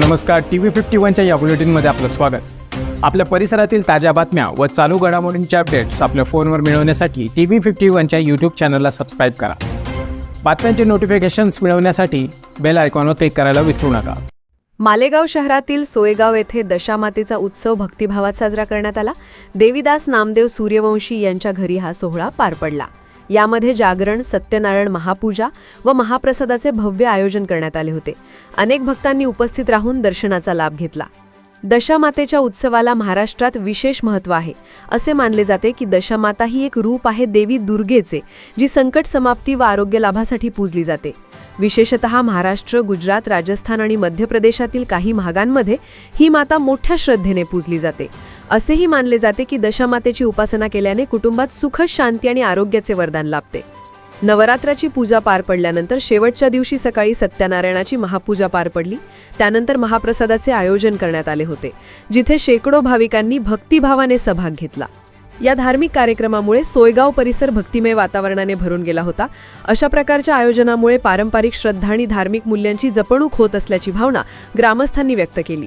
नमस्कार T V fifty वनच्या या बुलेटिनमध्ये आपलं स्वागत. आपल्या परिसरातील ताज्या बातम्या व चालू घडामोडींचे अपडेट्स आपल्या फोनवर मिळवण्यासाठी टी व्ही फिफ्टी वनच्या यूट्यूब चॅनलला सबस्क्राईब करा. बातम्यांचे नोटिफिकेशन्स मिळवण्यासाठी बेल आयकॉनवर क्लिक करायला विसरू नका. मालेगाव शहरातील सोयगाव येथे दशामातेचा उत्सव भक्तिभावात साजरा करण्यात आला. देवीदास नामदेव सूर्यवंशी यांच्या घरी हा सोहळा पार पडला. यामध्ये जागरण सत्यनारायण महापूजा व महाप्रसादाचे भव्य आयोजन करण्यात आले होते. अनेक भक्तांनी उपस्थित राहून दर्शनाचा लाभ घेतला. दशामातेच्या उत्सवाला महाराष्ट्रात विशेष महत्त्व आहे. असे मानले जाते की दशामाता ही एक रूप आहे देवी दुर्गेचे जी संकट समाप्ती व आरोग्य लाभासाठी पूजली जाते. विशेषत महाराष्ट्र गुजरात राजस्थान आणि मध्य प्रदेशातील काही भागांमध्ये ही माता मोठ्या श्रद्धेने पूजली जाते. असेही मानले जाते की दशामातेची उपासना केल्याने कुटुंबात सुख शांती आणि आरोग्याचे वरदान लाभते. नवरात्राची पूजा पार पडल्यानंतर शेवटच्या दिवशी सकाळी सत्यनारायणाची महापूजा पार पडली. त्यानंतर महाप्रसादाचे आयोजन करण्यात आले होते जिथे शेकडो भाविकांनी भक्तिभावाने सहभाग घेतला. या धार्मिक कार्यक्रमामुळे सोयगाव परिसर भक्तिमय वातावरणाने भरून गेला होता. अशा प्रकारच्या आयोजनामुळे पारंपरिक श्रद्धा आणि धार्मिक मूल्यांची जपणूक होत असल्याची भावना ग्रामस्थांनी व्यक्त केली.